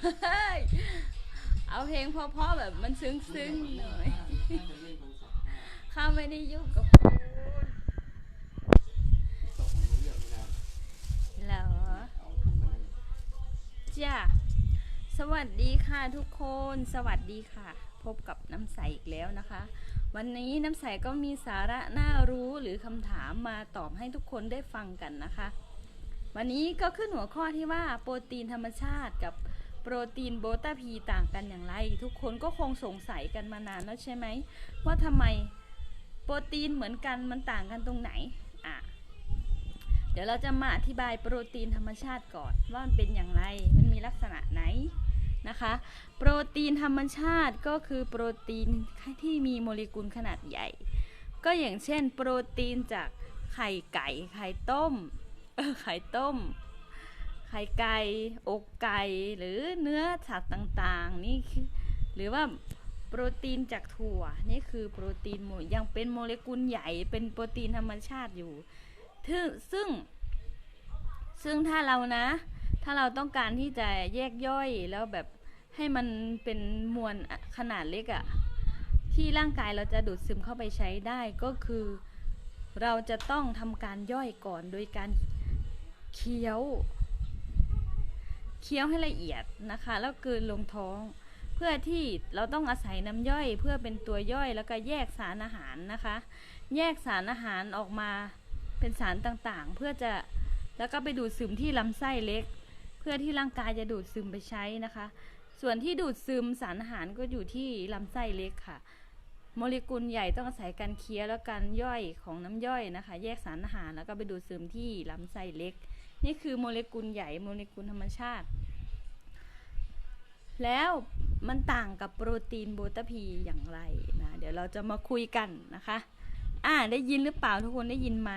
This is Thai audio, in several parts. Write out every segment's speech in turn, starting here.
เฮ้ยเอาเพลงเพราะๆแบบมันซึ้งๆหน่อยข้าไม่ได้ยุ่งกับคุณเหรอจ้าสวัสดีค่ะทุกคน สวัสดีค่ะ พบกับน้ำใสอีกแล้วนะคะ วันนี้น้ำใสก็มีสาระน่ารู้หรือคำถามมาตอบให้ทุกคนได้ฟังกันนะคะ วันนี้ก็ขึ้นหัวข้อที่ว่าโปรตีนธรรมชาติกับ โปรตีนโบตาพีต่างกันอย่างไร ทุกคนก็คงสงสัยกันมานานแล้วใช่ไหม ว่าทำไมโปรตีนเหมือนกันมันต่างกันตรงไหนอะเดี๋ยวเราจะมาอธิบายโปรตีนธรรมชาติก่อนว่ามันเป็นอย่างไร มันมีลักษณะไหนนะคะ โปรตีนธรรมชาติก็คือโปรตีนที่มีโมเลกุลขนาดใหญ่ ก็อย่างเช่น โปรตีนจากไข่ไก่ ไข่ต้ม เออ ไข่ต้ม ไข่ไก่อกไก่หรือเนื้อสัตว์ต่างๆ นี่คือหรือว่าโปรตีนจากถั่วนี่คือโปรตีนโมยังเป็นโมเลกุลใหญ่เป็นโปรตีนธรรมชาติอยู่ซึ่งซึ่งถ้าเรานะ ถ้าเราต้องการที่จะแยกย่อยแล้วแบบให้มันเป็นมวลขนาดเล็กอะที่ร่างกายเราจะดูดซึมเข้าไปใช้ได้ก็คือ เราจะต้องทำการย่อยก่อนโดยการเคี้ยว เคี้ยวให้ละเอียดนะคะ แล้วกืนลงท้อง เพื่อที่เราต้องอาศัยน้ำย่อย เพื่อเป็นตัวย่อยแล้วก็แยกสารอาหารนะคะ แยกสารอาหารออกมาเป็นสารต่างๆ เพื่อจะแล้วก็ไปดูดซึมที่ลำไส้เล็ก เพื่อที่ร่างกายจะดูดซึมไปใช้นะคะ ส่วนที่ดูดซึมสารอาหารก็อยู่ที่ลำไส้เล็กค่ะ โมเลกุลใหญ่ต้องอาศัยการเคี้ยวและการย่อยของน้ำย่อยนะคะ แยกสารอาหารแล้วก็ไปดูดซึมที่ลำไส้เล็ก นี่คือโมเลกุลใหญ่โมเลกุลธรรมชาติ แล้วมันต่างกับโปรตีนโบตาพีอย่างไรนะเดี๋ยวเราจะมาคุยกันนะคะอ่าได้ยินหรือเปล่าทุกคนได้ยินไหม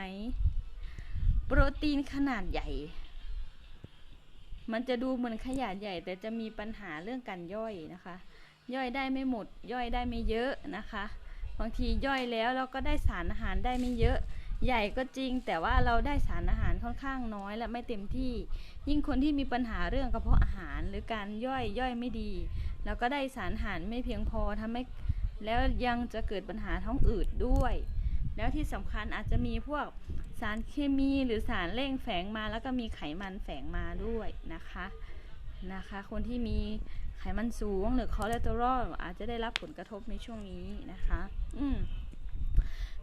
โปรตีนขนาดใหญ่ มันจะดูเหมือนขยะใหญ่ แต่จะมีปัญหาเรื่องการย่อยนะคะ ย่อยได้ไม่หมด ย่อยได้ไม่เยอะนะคะ บางทีย่อยแล้วเราก็ได้สารอาหารได้ไม่เยอะ ใหญ่ก็จริง แต่ว่าเราได้สารอาหารค่อนข้างน้อยและไม่เต็มที่ ยิ่งคนที่มีปัญหาเรื่องกระเพาะอาหารหรือการย่อยย่อยไม่ดี แล้วก็ได้สารอาหารไม่เพียงพอทำให้แล้วยังจะเกิดปัญหาท้องอืดด้วย แล้วที่สำคัญอาจจะมีพวกสารเคมีหรือสารเร่งแฝงมา แล้วก็มีไขมันแฝงมาด้วยนะคะนะคะ คนที่มีไขมันสูงหรือคอเลสเตอรอลอาจจะได้รับผลกระทบในช่วงนี้นะคะ อืม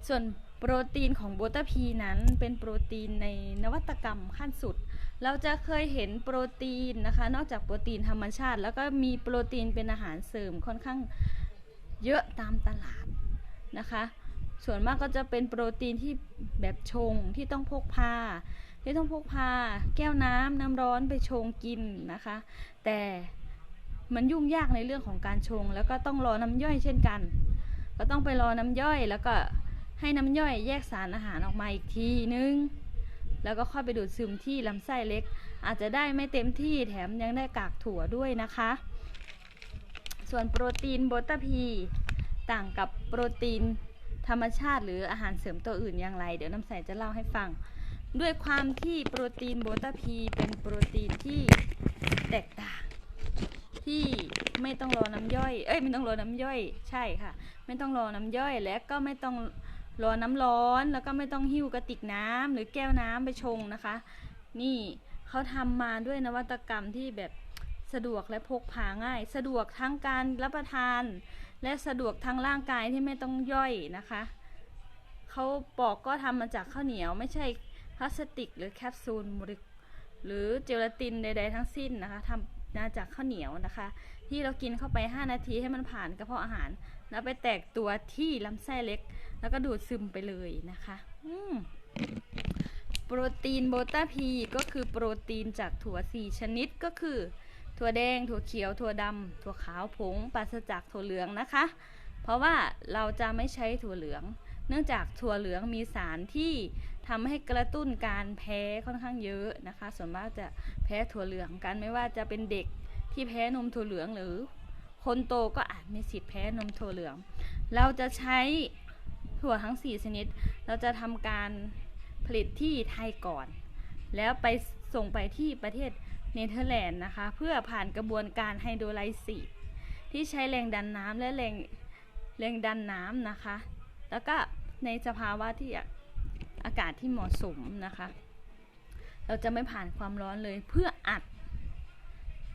ส่วนโปรตีนของโบตาพีนั้นเป็นโปรตีนในนวัตกรรมขั้นสุด เราจะเคยเห็นโปรตีนนะคะ นอกจากโปรตีนธรรมชาติ แล้วก็มีโปรตีนเป็นอาหารเสริมค่อนข้างเยอะตามตลาดนะคะ ส่วนมากก็จะเป็นโปรตีนที่แบบชงที่ต้องพกพา ที่ต้องพกพา แก้วน้ำน้ำร้อนไปชงกินนะคะ แต่มันยุ่งยากในเรื่องของการชง แล้วก็ต้องรอน้ำย่อยเช่นกัน ก็ต้องไปรอน้ำย่อยแล้วก็ ให้น้ำย่อยแยกสารอาหารออกมาอีกทีนึง แล้วก็ค่อยไปดูดซึมที่ลำไส้เล็ก อาจจะได้ไม่เต็มที่แถมยังได้กากถั่วด้วยนะคะ ส่วนโปรตีนโบตาพีต่างกับโปรตีนธรรมชาติหรืออาหารเสริมตัวอื่นอย่างไร เดี๋ยวน้ำใสจะเล่าให้ฟัง ด้วยความที่โปรตีนโบตาพีเป็นโปรตีนที่แตกต่าง ที่ไม่ต้องรอน้ำย่อย เอ้ยไม่ต้องรอน้ำย่อย ใช่ค่ะ ไม่ต้องรอน้ำย่อยและก็ไม่ต้อง รอน้ำร้อนแล้วก็ไม่ต้องหิ้วกระติกน้ำหรือแก้วน้ำไปชงนะคะ นี่เขาทำมาด้วยนวัตกรรมที่แบบสะดวกและพกพาง่าย สะดวกทั้งการรับประทาน และสะดวกทางร่างกายที่ไม่ต้องย่อยนะคะเขาปอกก็ทำมาจากข้าวเหนียวไม่ใช่พลาสติก หรือแคปซูลหรือเจลาตินใดๆทั้งสิ้นนะคะทำมาจากข้าวเหนียวนะคะ ที่เรากินเข้าไป 5 นาทีให้มันผ่านกระเพาะอาหาร แล้วไปแตกตัวที่ลำไส้เล็ก แล้วก็ดูดซึมไปเลยนะคะโปรตีนโบตาพีก็คือโปรตีนจากถั่ว4ชนิดก็คือ ถั่วแดง ถั่วเขียว ถั่วดำถั่วขาวผงปราศจากถั่วเหลืองนะคะ เพราะว่าเราจะไม่ใช้ถั่วเหลือง เนื่องจากถั่วเหลืองมีสารที่ทำให้กระตุ้นการแพ้ค่อนข้างเยอะนะคะ ส่วนมากจะแพ้ถั่วเหลืองกันไม่ว่าจะเป็นเด็กที่แพ้นมถั่วเหลืองหรือ คนโตก็อาจมีสิทธิ์แพ้นมถั่วเหลือง เราจะใช้ถั่วทั้ง 4 ชนิด เราจะทำการผลิตที่ไทยก่อน แล้วไปส่งไปที่ประเทศเนเธอร์แลนด์นะคะ เพื่อผ่านกระบวนการไฮโดรไลซีสที่ใช้แรงดันน้ำและแรงแรงดันน้ำนะคะ แล้วก็ในสภาวะที่อากาศที่เหมาะสมนะคะ เราจะไม่ผ่านความร้อนเลยเพื่ออัด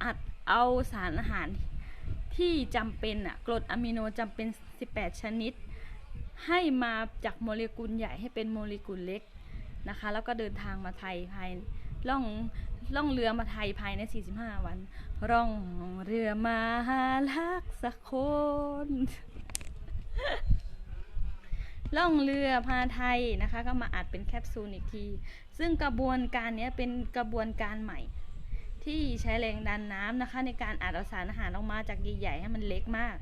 อัดเอาสารอาหาร ที่จำเป็นอะกรดอะมิโนจำเป็น 18 ชนิด ให้มาจากโมเลกุลใหญ่ให้เป็นโมเลกุลเล็กนะคะ แล้วก็เดินทางมาไทยภายล่องล่องเรือมาไทยภายใน 45 วัน ร่องเรือมาหาลักสักคนล่องเรือพาไทยนะคะ ก็มาอัดเป็นแคปซูลอีกที ซึ่งกระบวนการเนี้ยเป็นกระบวนการใหม่ ที่ใช้แรงดันน้ำนะคะ ในการอัดเอาสารอาหารออกมาจากใหญ่ๆให้มันเล็กมาก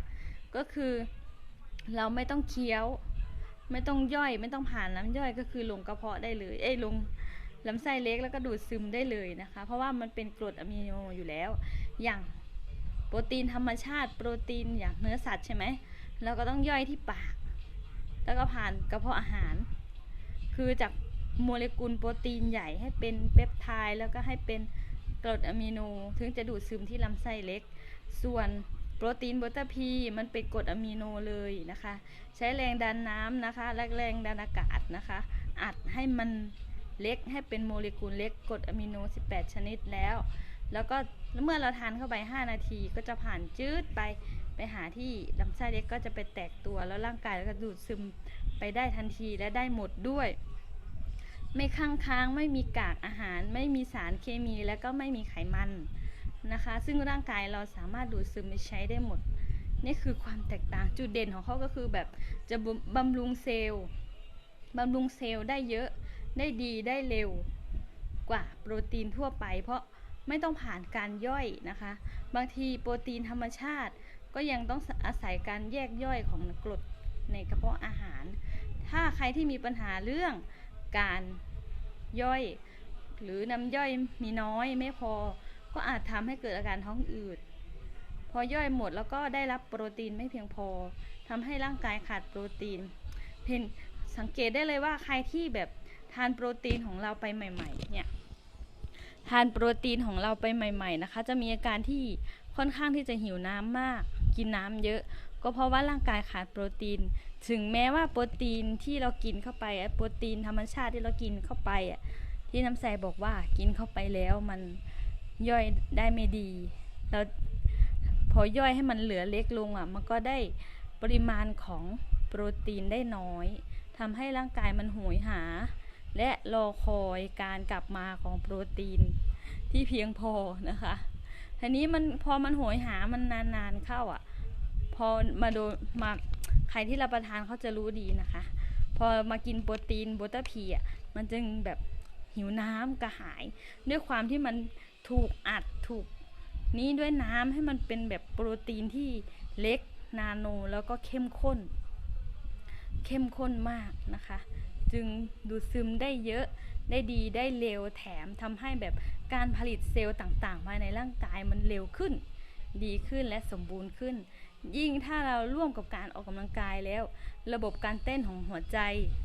ก็คือเราไม่ต้องเคี้ยว ไม่ต้องย่อยไม่ต้องผ่านน้ำย่อยก็คือลงกระเพาะได้เลยเอ้ยลงลำไส้เล็กแล้วก็ดูดซึมได้เลยนะคะ เพราะว่ามันเป็นกรดอะมิโนอยู่แล้ว อย่างโปรตีนธรรมชาติ โปรตีนอย่างเนื้อสัตว์ใช่ไหมเราก็ต้องย่อยที่ปาก แล้วก็ผ่านกระเพาะอาหาร คือจากโมเลกุลโปรตีนใหญ่ให้เป็นเปปไทด์แล้วก็ให้เป็น กรดอะมิโน ถึงจะดูดซึมที่ลำไส้เล็ก ส่วนโปรตีนบัตเตอร์พีมันเป็นกรดอะมิโนเลยนะคะ ใช้แรงดันน้ำนะคะและแรงดันอากาศนะคะ อัดให้มันเล็กให้เป็นโมเลกุลเล็กกรดอะมิโน 18 ชนิดแล้ว แล้วก็เมื่อเราทานเข้าไป 5 นาทีก็จะผ่านจืดไปไปหาที่ลำไส้เล็กก็จะไปแตกตัวแล้วร่างกายก็ดูดซึมไปได้ทันทีและได้หมดด้วย ไม่ค้างค้างไม่มีกากอาหาร ไม่มีสารเคมีและก็ไม่มีไขมันนะคะ ซึ่งร่างกายเราสามารถดูดซึมไปใช้ได้หมด นี่คือความแตกต่างจุดเด่นของเขาก็คือแบบจะบำรุงเซลล์บำรุงเซลล์ได้เยอะได้ดีได้เร็วกว่าโปรตีนทั่วไป เพราะไม่ต้องผ่านการย่อยนะคะ บางทีโปรตีนธรรมชาติ ก็ยังต้องอาศัยการแยกย่อยของกรดในกระเพาะอาหาร ถ้าใครที่มีปัญหาเรื่อง การย่อยหรือน้ำย่อยมีน้อยไม่พอ ก็อาจทำให้เกิดอาการท้องอืด พอย่อยหมดแล้วก็ได้รับโปรตีนไม่เพียงพอทำให้ร่างกายขาดโปรตีน เพนสังเกตได้เลยว่าใครที่แบบทานโปรตีนของเราไปใหม่ ๆ เนี่ย ทานโปรตีนของเราไปใหม่ ๆ นะคะ จะมีอาการที่ค่อนข้างที่จะหิวน้ำมาก กินน้ำเยอะ ก็เพราะว่าร่างกายขาดโปรตีน ถึงแม้ว่าโปรตีนที่เรากินเข้าไปโปรตีนธรรมชาติที่เรากินเข้าไปอะที่น้ำใสบอกว่ากินเข้าไปแล้วมันย่อยได้ไม่ดีแล้วพอย่อยให้มันเหลือเล็กลงอะ มันก็ได้ปริมาณของโปรตีนได้น้อยทำให้ร่างกายมันหวยหา และรอคอยการกลับมาของโปรตีนที่เพียงพอนะคะทีนี้มันพอมันโหยหามันนานๆเข้าอะ พอมาโดนมา ใครที่รับประทานเขาจะรู้ดีนะคะ พอมากินโปรตีนโบตาพีอะมันจึงแบบหิวน้ำกระหาย ด้วยความที่มันถูกอัดถูกนี้ด้วยน้ำให้มันเป็นแบบโปรตีนที่เล็กนาโนแล้วก็เข้มข้น เข้มข้นมากนะคะ จึงดูดซึมได้เยอะได้ดีได้เร็วแถมทำให้แบบการผลิตเซลล์ต่างๆ ภายในร่างกายมันเร็วขึ้น ดีขึ้นและสมบูรณ์ขึ้น ยิ่งถ้าเราร่วมกับการออกกำลังกายแล้ว ระบบการเต้นของหัวใจ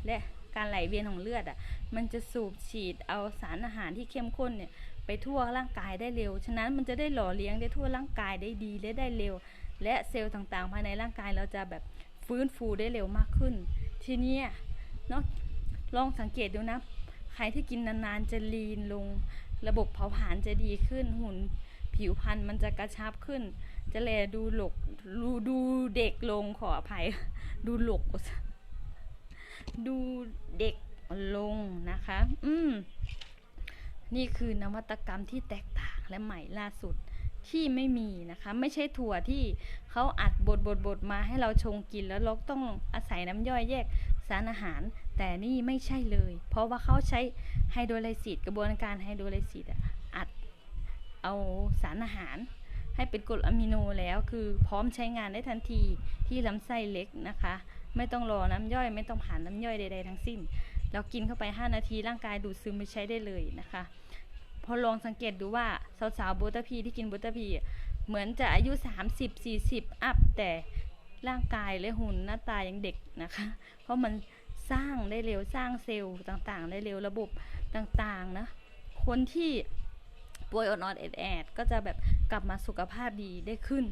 และการไหลเวียนของเลือดอะมันจะสูบฉีดเอาสารอาหารที่เข้มข้นเนี่ยไปทั่วร่างกายได้เร็ว ฉะนั้นมันจะได้หล่อเลี้ยงได้ทั่วร่างกายได้ดีและได้เร็ว และเซลล์ต่างๆ ภายในร่างกายเราจะแบบฟื้นฟูได้เร็วมากขึ้น ทีนี้เนาะลองสังเกตดูนะ ใครที่กินนานๆจะลีนลง ระบบเผาผลาญจะดีขึ้นหุ่นผิวพรรณมันจะกระชับขึ้น จะแลดูหลกดูดูเด็กลงขออภัย ดูหลก ดูเด็กลงนะคะ อืม นี่คือนวัตกรรมที่แตกต่างและใหม่ล่าสุดที่ไม่มีนะคะ ไม่ใช่ถั่วที่เขาอัดบดบดบดมาให้เราชงกินแล้วเราต้องอาศัยน้ำย่อยแยกสารอาหาร แต่นี่ไม่ใช่เลย เพราะว่าเขาใช้ไฮโดรไลซิสกระบวนการไฮโดรไลซิสอัดเอาสารอาหาร ให้เป็นกรดอะมิโนแล้ว คือพร้อมใช้งานได้ทันทีที่ลำไส้เล็กนะคะ ไม่ต้องรอน้ำย่อย ไม่ต้องผ่านน้ำย่อยใด ๆ ทั้งสิ้น เรากินเข้าไป 5 นาทีร่างกายดูดซึมไปใช้ได้เลยนะคะ พอลองสังเกตดูว่าสาวๆโบตาพีที่กินโบตาพีเหมือนจะอายุ 30-40 อัพแต่ร่างกายและหุ่นหน้าตายังเด็กนะคะ เพราะมันสร้างได้เร็วสร้างเซลล์ต่างๆ ได้เร็วระบบต่างๆนะคนที่ ป่วยออดๆแอดแอดก็จะแบบกลับมาสุขภาพดีได้ขึ้น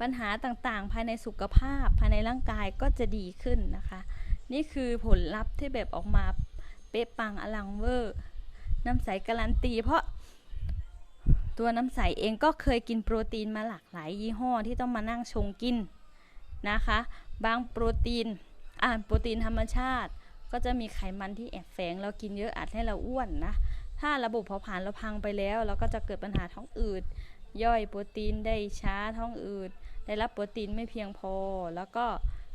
ปัญหาต่างๆ ภายในสุขภาพภายในร่างกายก็จะดีขึ้นนะคะ นี่คือผลลัพธ์ที่แบบออกมาเป๊ะปังอลังเวอร์น้ำใสการันตีเพราะตัวน้ำใสเองก็เคยกินโปรตีนมาหลากหลายยี่ห้อที่ต้องมานั่งชงกินนะคะ บางโปรตีนอ่าโปรตีนธรรมชาติ ก็จะมีไขมันที่แอบแฝงเรากินเยอะอาจให้เราอ้วนนะ ถ้าระบบเผาผลาญเราพังไปแล้ว เราก็จะเกิดปัญหาท้องอืด ย่อยโปรตีนได้ช้าท้องอืด ได้รับโปรตีนไม่เพียงพอ แล้วก็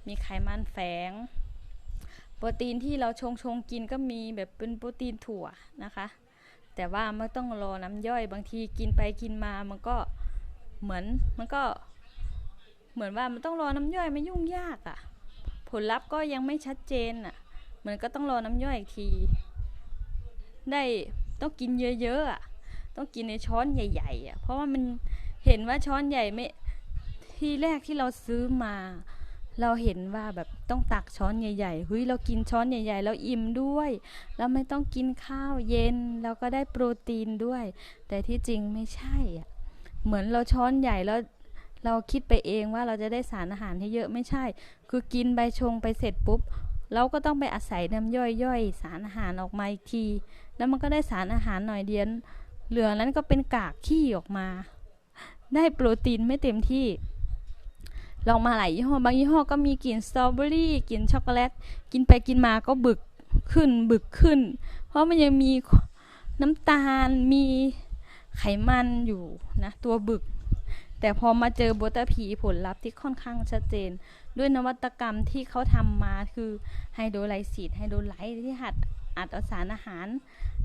มีไขมันแฝง โปรตีนที่เราชงชงกินก็มีแบบเป็นโปรตีนถั่วนะคะ แต่ว่าไม่ต้องรอน้ำย่อยบางทีกินไปกินมามันก็เหมือนมันก็เหมือนว่ามันต้องรอน้ำย่อยไม่ยุ่งยากอะ่ะ ผลลัพธ์ก็ยังไม่ชัดเจนอะ่ะเหมือนก็ต้องรอน้ำย่อยอีกที ได้ ต้องกินเยอะๆอะต้องกินในช้อนใหญ่ๆอะเพราะว่ามันเห็นว่าช้อนใหญ่ไม่ที่แรกที่เราซื้อมา เราเห็นว่าแบบต้องตักช้อนใหญ่ๆเฮ้ยเรากินช้อนใหญ่ ๆ แล้วอิ่มด้วย แล้วไม่ต้องกินข้าวเย็นเราก็ได้โปรตีนด้วย แต่ที่จริงไม่ใช่อะเหมือนเราช้อนใหญ่แล้วเราคิดไปเองว่าเราจะได้สารอาหารให้เยอะไม่ใช่ คือกินใบชงไปเสร็จปุ๊บ เราก็ต้องไปอาศัยน้ำย่อยย่อยสารอาหารออกมาอีกที แล้วมันก็ได้สารอาหารหน่อยเดียนเหลือนั้นก็เป็นกากขี้ออกมา ได้โปรตีนไม่เต็มที่ ลองมาหลายยี่ห้อบางยี่ห้อก็มีกลิ่นสตรอเบอรี่กลิ่นช็อกโกแลตกินไปกินมาก็บึกขึ้นบึกขึ้น เพราะมันยังมีน้ำตาลมีไขมันอยู่นะตัวบึก แต่พอมาเจอบัตเตอร์พีผลลัพธ์ที่ค่อนข้างชัดเจน ด้วยนวัตกรรมที่เขาทำมาคือไฮโดรไลซิสไฮโดรไลท์ที่หัดอัดอสารอาหาร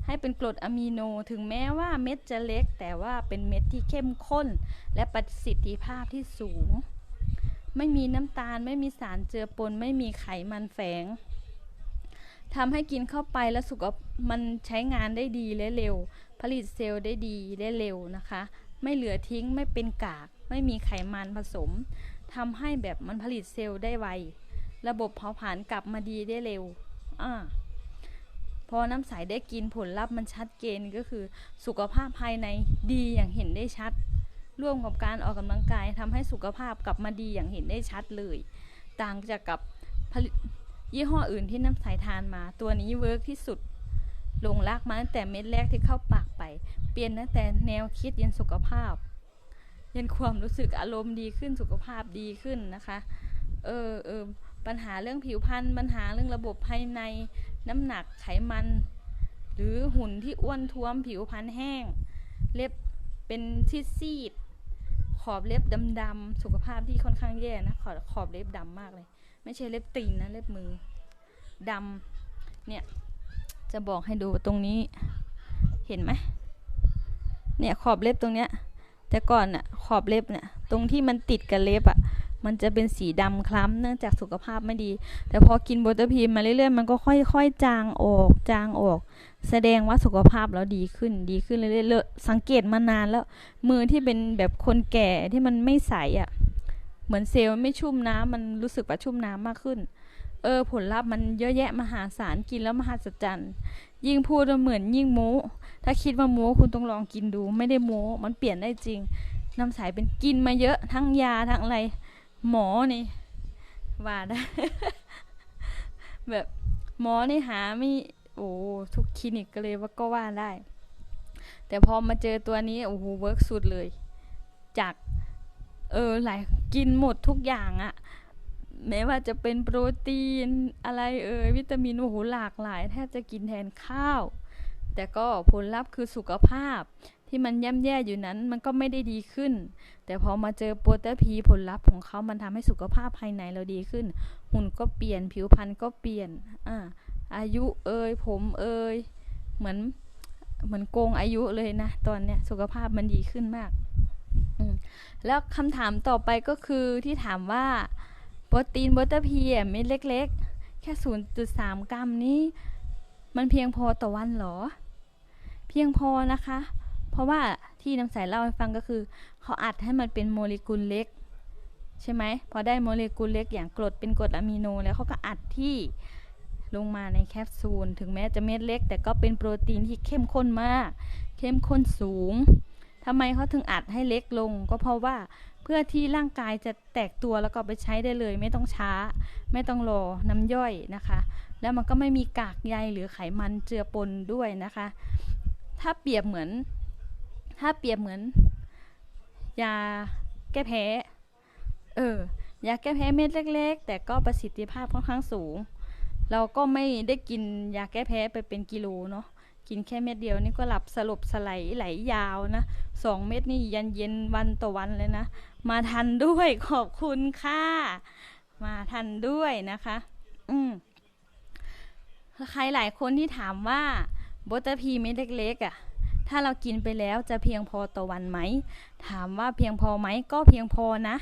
ให้เป็นกรดอะมิโน ถึงแม้ว่าเม็ดจะเล็ก แต่ว่าเป็นเม็ดที่เข้มข้น และประสิทธิภาพที่สูง ไม่มีน้ำตาลไม่มีสารเจือปน ไม่มีไขมันแฝงทำให้กินเข้าไปแล้วสุขมันใช้งานได้ดีและเร็ว ผลิตเซลล์ได้ดีและเร็วนะคะ ไม่เหลือทิ้งไม่เป็นกาก ไม่มีไขมันผสม ทำให้แบบมันผลิตเซลล์ได้ไว ระบบเผาผลาญกลับมาดีได้เร็วอ่าพอน้ำใสได้กินผลลัพธ์มันชัดเจนก็คือสุขภาพภายในดีอย่างเห็นได้ชัด ร่วมกับการออกกำลังกายทำให้สุขภาพกลับมาดีอย่างเห็นได้ชัดเลย ต่างจากกับผลิตยี่ห้ออื่นที่น้ำใสทานมา ตัวนี้เวิร์กที่สุดลงรักมาตั้งแต่เม็ดแรกที่เข้าปากไป เปลี่ยนตั้งแต่แนวคิดยันสุขภาพ ยันความรู้สึกอารมณ์ดีขึ้นสุขภาพดีขึ้นนะคะ เออเออปัญหาเรื่องผิวพรรณปัญหาเรื่องระบบภายในน้ำหนักไขมัน หรือหุ่นที่อ้วนท้วมผิวพรรณแห้ง เล็บเป็นซีดซีด ขอบเล็บดำๆสุขภาพที่ค่อนข้างแย่นะขอบขอบเล็บดำมากเลย ไม่ใช่เล็บตีนนะเล็บมือดำเนี่ยจะบอกให้ดูตรงนี้เห็นไหมเนี่ยขอบเล็บตรงเนี้ย แต่ก่อนน่ะขอบเล็บเนี่ยตรงที่มันติดกับเล็บอะ่ะมันจะเป็นสีดำคล้ำเนื่องจากสุขภาพไม่ดี แต่พอกินโบเตอร์พีมาเรื่อยๆ มันก็ค่อยๆ จางออกจางออก แสดงว่าสุขภาพเราดีขึ้นดีขึ้นเรื่อยๆสังเกตมานานแล้ว มือที่เป็นแบบคนแก่ที่มันไม่ใสอะ่ะ เหมือนเซลล์ไม่ชุ่มน้ำมันรู้สึกว่าชุ่มน้ำมากขึ้น เออผลลัพธ์มันเยอะแยะมหาศาลกินแล้วมหัศจรรย์ ยิ่งพูดเหมือนยิ่งโม้ ถ้าคิดว่าโม้คุณต้องลองกินดู ไม่ได้โม้มันเปลี่ยนได้จริง น้ำใสเป็นกินมาเยอะทั้งยาทั้งอะไร หมอนี่ว่าได้แบบหมอนี่หาไม่โอ้ทุกคลินิกก็เลยว่าก็ว่าได้ แต่พอมาเจอตัวนี้โอ้โหเวิร์กสุดเลย จาก เออหลายกินหมดทุกอย่างอะ แม้ว่าจะเป็นโปรตีนอะไรเอ่ยวิตามินโอ้โหหลากหลาย แทบจะกินแทนข้าว แต่ก็ผลลัพธ์คือสุขภาพ ที่มันย่ำแย่อยู่นั้นมันก็ไม่ได้ดีขึ้น แต่พอมาเจอโปรตีนพีผลลัพธ์ของเขามันทำให้สุขภาพภายในเราดีขึ้น หุ่นก็เปลี่ยนผิวพรรณก็เปลี่ยนอ่าอายุเอ่ยผมเอ่ยเหมือนเหมือนโกงอายุเลยนะ ตอนเนี้ยสุขภาพมันดีขึ้นมากอมแล้วคำถามต่อไปก็คือที่ถามว่า รตีนบัตเตอร์พีอะเม็ดเล็ก ๆ แค่ 0.3 กรัมนี้ มันเพียงพอต่อวันหรอ เพียงพอนะคะ เพราะว่าที่น้ำใสเล่าให้ฟังก็คือ เขาอัดให้มันเป็นโมเลกุลเล็ก ใช่ไหมพอได้โมเลกุลเล็กอย่างกรดเป็นกรดอะมิโน แล้วเขาก็อัดที่ลงมาในแคปซูล ถึงแม้จะเม็ดเล็ก แต่ก็เป็นโปรตีนที่เข้มข้นมาก เข้มข้นสูงทำไมเขาถึงอัดให้เล็กลง ก็เพราะว่า เพื่อที่ร่างกายจะแตกตัวแล้วก็ไปใช้ได้เลย ไม่ต้องช้า ไม่ต้องรอน้ำย่อยนะคะ แล้วมันก็ไม่มีกากใยหรือไขมันเจือปนด้วยนะคะ ถ้าเปรียบเหมือน ถ้าเปรียบเหมือน ยาแก้แพ้เออยาแก้แพ้เม็ดเล็ก ๆ แต่ก็ประสิทธิภาพค่อนข้างสูง เราก็ไม่ได้กินยาแก้แพ้ไปเป็นกิโลเนาะกินแค่เม็ดเดียวนี่ก็หลับสลบสไลไหลยาวนะสองเม็ดนี่ยันเย็นวันต่อวันเลยนะ มาทันด้วยขอบคุณค่ะ มาทันด้วยนะคะ อืมใครหลายคนที่ถามว่าโบตาพีเม็ดเล็กๆอะ่ะ ถ้าเรากินไปแล้วจะเพียงพอต่อวันไหม ถามว่าเพียงพอไหมก็เพียงพอนะ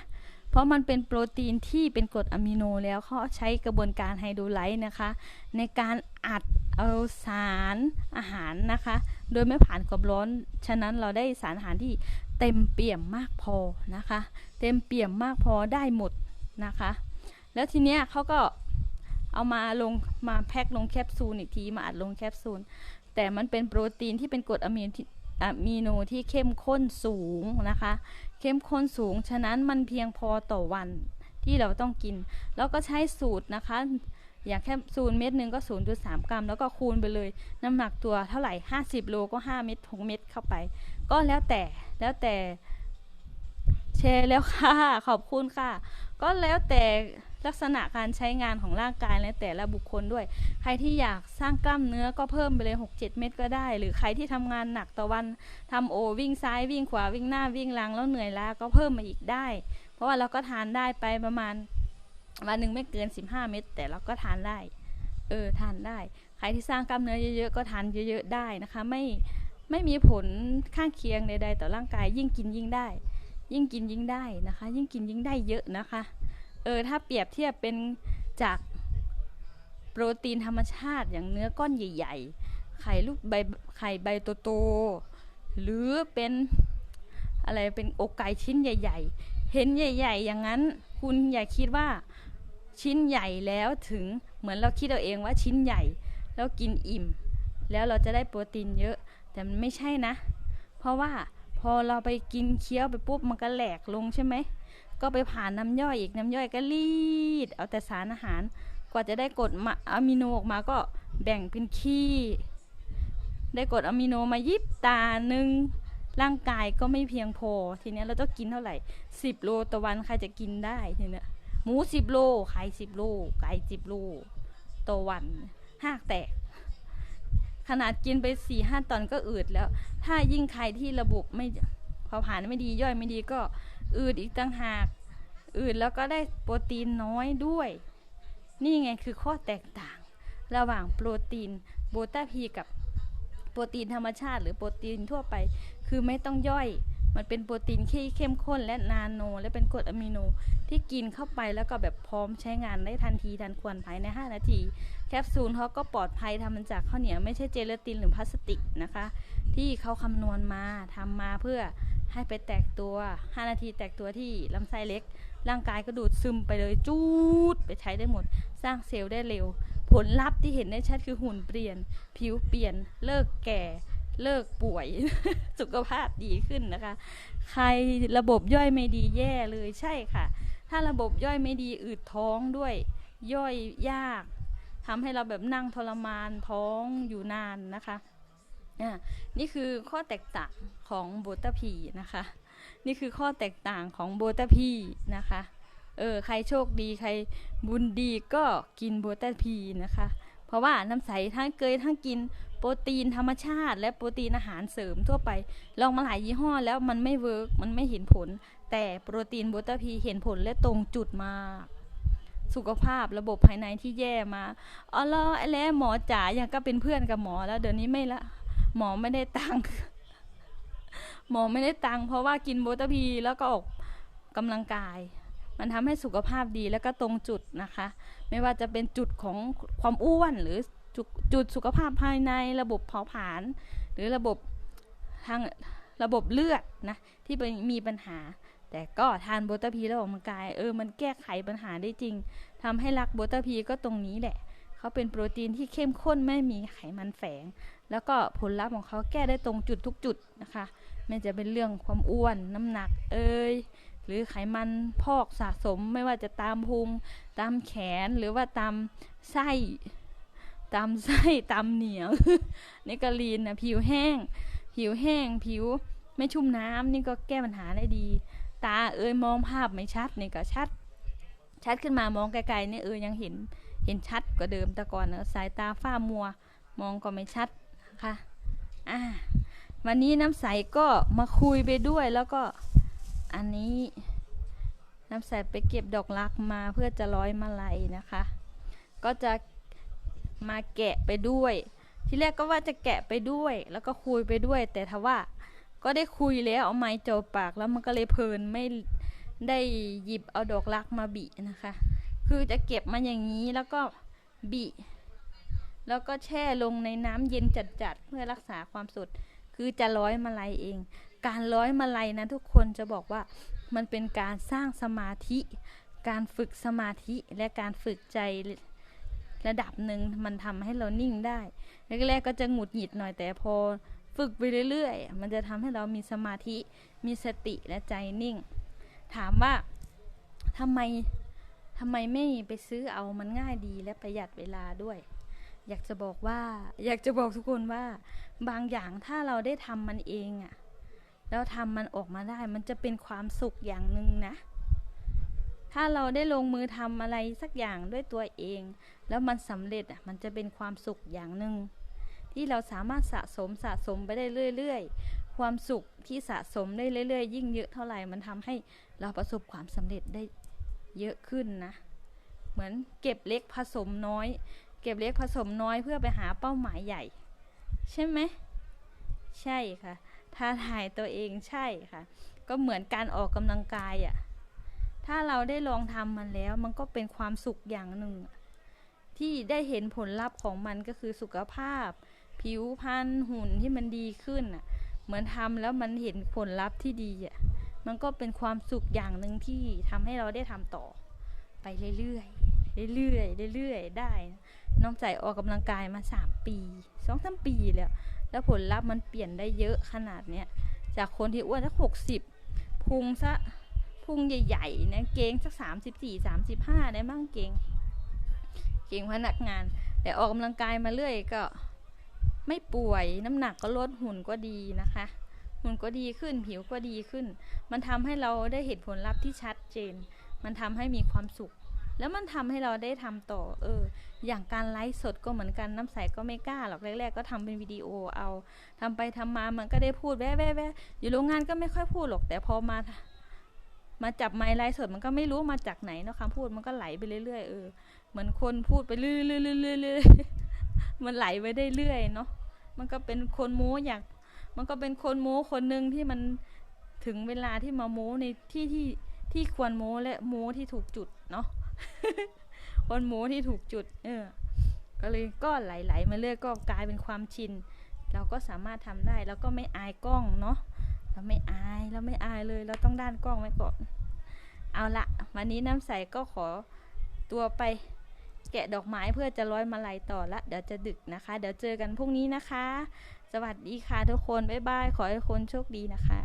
เพราะมันเป็นโปรตีนที่เป็นกรดอะมิโนแล้วเขาใช้กระบวนการไฮโดรไลซ์นะคะ ในการอัดเอาสารอาหารนะคะ โดยไม่ผ่านความร้อน ฉะนั้นเราได้สารอาหารที่ เต็มเปี่ยมมากพอนะคะ เต็มเปี่ยมมากพอได้หมดนะคะ แล้วทีเนี้ยเขาก็เอามาลงมาแพ็คลงแคปซูลอีกทีมาอัดลงแคปซูลแต่มันเป็นโปรตีนที่เป็นกรดอะมิโนที่อะมิโนที่เข้มข้นสูงนะคะ เข้มข้นสูง ฉะนั้นมันเพียงพอต่อวันที่เราต้องกิน แล้วก็ใช้สูตรนะคะ อย่างแค่ซูนย์เม็ดหนึ่งก็ 0.3 กรัม แล้วก็คูณไปเลย น้ำหนักตัวเท่าไหร่ 50 โลก็ 5 เม็ด6เม็ดเข้าไป ก็แล้วแต่แล้วแต่แชร์แล้วค่ะ ขอบคุณค่ะ ก็แล้วแต่ลักษณะการใช้งานของร่างกายและแต่ละบุคคลด้วย ใครที่อยากสร้างกล้ามเนื้อก็เพิ่มไปเลย 6-7 เม็ดก็ได้ หรือใครที่ทำงานหนักต่อวันทำโอวิ่งซ้ายวิ่งขวาวิ่งหน้าวิ่งหลังแล้วเหนื่อยล้าก็เพิ่มมาอีกได้ เพราะว่าเราก็ทานได้ไปประมาณ วันหนึ่งไม่เกิน 15 เม็ดแต่เราก็ทานได้ เออทานได้ ใครที่สร้างกล้ามเนื้อเยอะๆก็ทานเยอะๆได้นะคะ ไม่ไม่มีผลข้างเคียงใดๆต่อร่างกาย ยิ่งกินยิ่งได้ ยิ่งกินยิ่งได้นะคะ ยิ่งกินยิ่งได้เยอะนะคะ เออถ้าเปรียบเทียบเป็นจากโปรตีนธรรมชาติอย่างเนื้อก้อนใหญ่ ๆ ไข่ลูกใบไข่ใบโตๆหรือเป็นอะไรเป็นอกไก่ชิ้นใหญ่ ๆ เห็นใหญ่ ๆ อย่างนั้น คุณอย่าคิดว่า ชิ้นใหญ่แล้วถึงเหมือนเราคิดเอาเองว่าชิ้นใหญ่ แล้วกินอิ่ม แล้วเราจะได้โปรตีนเยอะ แต่มันไม่ใช่นะ เพราะว่าพอเราไปกินเคี้ยวไปปุ๊บมันก็แหลกลงใช่ไหมก็ไปผ่านน้ำย่อยอีกน้ำย่อยก็รีด เอาแต่สารอาหารกว่าจะได้กรดอะมิโนออกมาก็แบ่งเป็นขี้ได้กรดอะมิโนมายิบตาหนึ่งร่างกายก็ไม่เพียงพอ ทีนี้เราต้องกินเท่าไหร่สิบโลต่อวันใครจะกินได้ทีเนี้ย หมูสิบโลไข่สิบโลไก่สิบโลต่อวันห้ากแตก ขนาดกินไปสี่ห้าตอนก็อืดแล้ว ถ้ายิ่งใครที่ระบบไม่เผาผลาญไม่ดีย่อยไม่ดีก็อืดอีกต่างหาก อืดแล้วก็ได้โปรตีนน้อยด้วย นี่ไงคือข้อแตกต่าง ระหว่างโปรตีนโบต้าพีกับโปรตีนธรรมชาติ หรือโปรตีนทั่วไป คือไม่ต้องย่อย มันเป็นโปรตีนที่เข้มข้นและนาโน และเป็นกรดอะมิโน ที่กินเข้าไปแล้วก็แบบพร้อมใช้งานได้ทันทีทันควรภายใน 5 นาที แคปซูลเขาก็ปลอดภัยทำมาจากข้าวเหนียวไม่ใช่เจลาตินหรือพลาสติกนะคะ ที่เขาคำนวณมาทำมาเพื่อให้ไปแตกตัว 5 นาทีแตกตัวที่ลำไส้เล็ก ร่างกายก็ดูดซึมไปเลยจูดไปใช้ได้หมด สร้างเซลล์ได้เร็ว ผลลัพธ์ที่เห็นได้ชัดคือหุ่นเปลี่ยน ผิวเปลี่ยน เลิกแก่ เลิกป่วย สุขภาพดีขึ้นนะคะ ใครระบบย่อยไม่ดีแย่เลยใช่ค่ะ ถ้าระบบย่อยไม่ดีอืดท้องด้วย ย่อยยากทำให้เราแบบนั่งทรมานท้องอยู่นานนะคะนี่คือข้อแตกต่างของโบตาพีนะคะ นี่คือข้อแตกต่างของโบตาพีนะคะเออใครโชคดีใครบุญดีก็กินโบตาพีนะคะ เพราะว่าน้ำใสทั้งเกยทั้งกิน ปรตีนธรรมชาติ และโปรตีนอาหารเสริมทั่วไป ลองมาหลายยี่ห้อแล้วมันไม่เวิร์กมันไม่เห็นผล แต่โปรตีนโบตาพีเห็นผลและตรงจุดมากสุขภาพระบบภายในที่แย่มาอ๋อแล้วไอ้แล้วหมอจ๋ายังก็เป็นเพื่อนกับหมอแล้ว เดี๋ยวนี้ไม่ละ หมอไม่ได้ตังค์หมอไม่ได้ตังค์เพราะว่ากินโบตาพีแล้วก็ออกกำลังกาย มันทำให้สุขภาพดีแล้วก็ตรงจุดนะคะ ไม่ว่าจะเป็นจุดของความอ้วนหรือ จุดจุดสุขภาพภายในระบบเผาผลาญหรือระบบทางระบบเลือดนะที่มีปัญหา แต่ก็ทานโบตาพีแล้วออกกำลังกายเออมันแก้ไขปัญหาได้จริงทำให้รักโบตาพีก็ตรงนี้แหละเขาเป็นโปรตีนที่เข้มข้นไม่มีไขมันแฝง แล้วก็ผลลัพธ์ของเขาแก้ได้ตรงจุดทุกจุดนะคะไม่จะเป็นเรื่องความอ้วนน้ำหนักเอ่ยหรือไขมันพอกสะสมไม่ว่าจะตามพุงตามแขนหรือว่าตามไส้ ตามไส้ตามเหนียวนี่ก็ลีนนะผิวแห้ง ผิวแห้ง ผิวไม่ชุ่มน้ำนี่ก็แก้ปัญหาได้ดี ตาเอ่ยมองภาพไม่ชัดนี่ก็ชัด ชัดขึ้นมามองไกลๆนี่เออยังเห็นเห็นชัดกว่าเดิมแต่ก่อนเนอะสายตาฝ้ามัว มองก็ไม่ชัดค่ะอ่าวันนี้น้ำใสก็มาคุยไปด้วยแล้วก็อันนี้น้ำใสไปเก็บดอกรักมาเพื่อจะร้อยมาลัยนะคะ ก็จะ มาแกะไปด้วย ที่แรกก็ว่าจะแกะไปด้วย แล้วก็คุยไปด้วย แต่ทว่าก็ได้คุยแล้วเอาไม้โจาปากแล้วมันก็เลยเพลินไม่ได้หยิบเอาดอกรักมาบินะคะ คือจะเก็บมาอย่างนี้แล้วก็บิแล้วก็แช่ลงในน้ำเย็นจัดๆเพื่อรักษาความสด คือจะร้อยมาลัยเอง การร้อยมาลัยนะทุกคนจะบอกว่ามันเป็นการสร้างสมาธิ การฝึกสมาธิและการฝึกใจ ระดับหนึ่งมันทำให้เรานิ่งได้แรกๆก็จะหงุดหงิดหน่อยแต่พอฝึกไปเรื่อยๆ มันจะทำให้เรามีสมาธิ มีสติและใจนิ่ง ถามว่าทำไมทำไมไม่ไปซื้อเอามันง่ายดีและประหยัดเวลาด้วย อยากจะบอกว่า อยากจะบอกทุกคนว่า บางอย่างถ้าเราได้ทำมันเองอะแล้วทำมันออกมาได้ มันจะเป็นความสุขอย่างหนึ่งนะ ถ้าเราได้ลงมือทำอะไรสักอย่างด้วยตัวเอง แล้วมันสำเร็จอะมันจะเป็นความสุขอย่างหนึ่งที่เราสามารถสะสมสะสมไปได้เรื่อย ๆ ความสุขที่สะสมได้เรื่อยๆ ยิ่งเยอะเท่าไหร่มันทำให้เราประสบความสำเร็จได้เยอะขึ้นนะ เหมือนเก็บเล็กผสมน้อย เก็บเล็กผสมน้อยเพื่อไปหาเป้าหมายใหญ่ ใช่ไหม ใช่ค่ะท้าทายตัวเองใช่ค่ะ ก็เหมือนการออกกำลังกายอะ่ะ ถ้าเราได้ลองทำมันแล้ว มันก็เป็นความสุขอย่างหนึ่ง ที่ได้เห็นผลลัพธ์ของมันก็คือสุขภาพ ผิวพรรณหุ่นที่มันดีขึ้นอะ เหมือนทำแล้วมันเห็นผลลัพธ์ที่ดีอะมันก็เป็นความสุขอย่างหนึ่งที่ทำให้เราได้ทำต่อ ไปเรื่อยๆเรื่อยๆเรื่อยๆได้น้องใจออกกำลังกายมาสามปีสองสามปีแล้ว แล้วผลลัพธ์มันเปลี่ยนได้เยอะขนาดเนี้ยจากคนที่อ้วนสักหกสิบพุงซะ พุงใหญ่ๆนะเกงสักสามสิบสี่สามสิบห้าได้มั่งเกง เกงพนักงาน แต่ออกกำลังกายมาเรื่อยก็ไม่ป่วยน้ำหนักก็ลดหุ่นก็ดีนะคะ หุ่นก็ดีขึ้นผิวก็ดีขึ้น มันทำให้เราได้เห็นผลลัพธ์ที่ชัดเจน มันทำให้มีความสุข แล้วมันทำให้เราได้ทำต่อ เออ อย่างการไลฟ์สดก็เหมือนกันน้ำใสก็ไม่กล้าหรอกแรกๆ ก็ทำเป็นวิดีโอเอาทำไปทำมามันก็ได้พูดแว่แวอยู่โรงงานก็ไม่ค่อยพูดหรอกแต่พอมา มาจับไมค์ไลฟ์สดมันก็ไม่รู้มาจากไหนเนาะคำพูดมันก็ไหลไปเรื่อยๆเออเหมือนคนพูดไปเรื่อยๆๆๆมันไหลไปได้เรื่อยเนาะ มันก็เป็นคนโม้อยางมันก็เป็นคนโม้คนหนึ่งที่มันถึงเวลาที่มาโม้ในที่ที่ที่ควรโม้และโม้ที่ถูกจุดเนาะ คนโม้ที่ถูกจุด เออ ก็เลยก็ไหลๆมาเรื่อยก็กลายเป็นความชิน เราก็สามารถทำได้แล้วก็ไม่อายกล้องเนาะ เราไม่อายเราไม่อายเลย เราต้องด้านกล้องไว้ก่อน เอาละวันนี้น้ำใสก็ขอตัวไปแกะดอกไม้เพื่อจะร้อยมาลัยต่อละ เดี๋ยวจะดึกนะคะ เดี๋ยวเจอกันพรุ่งนี้นะคะ สวัสดีค่ะทุกคน บ๊ายบาย ขอให้คนโชคดีนะคะ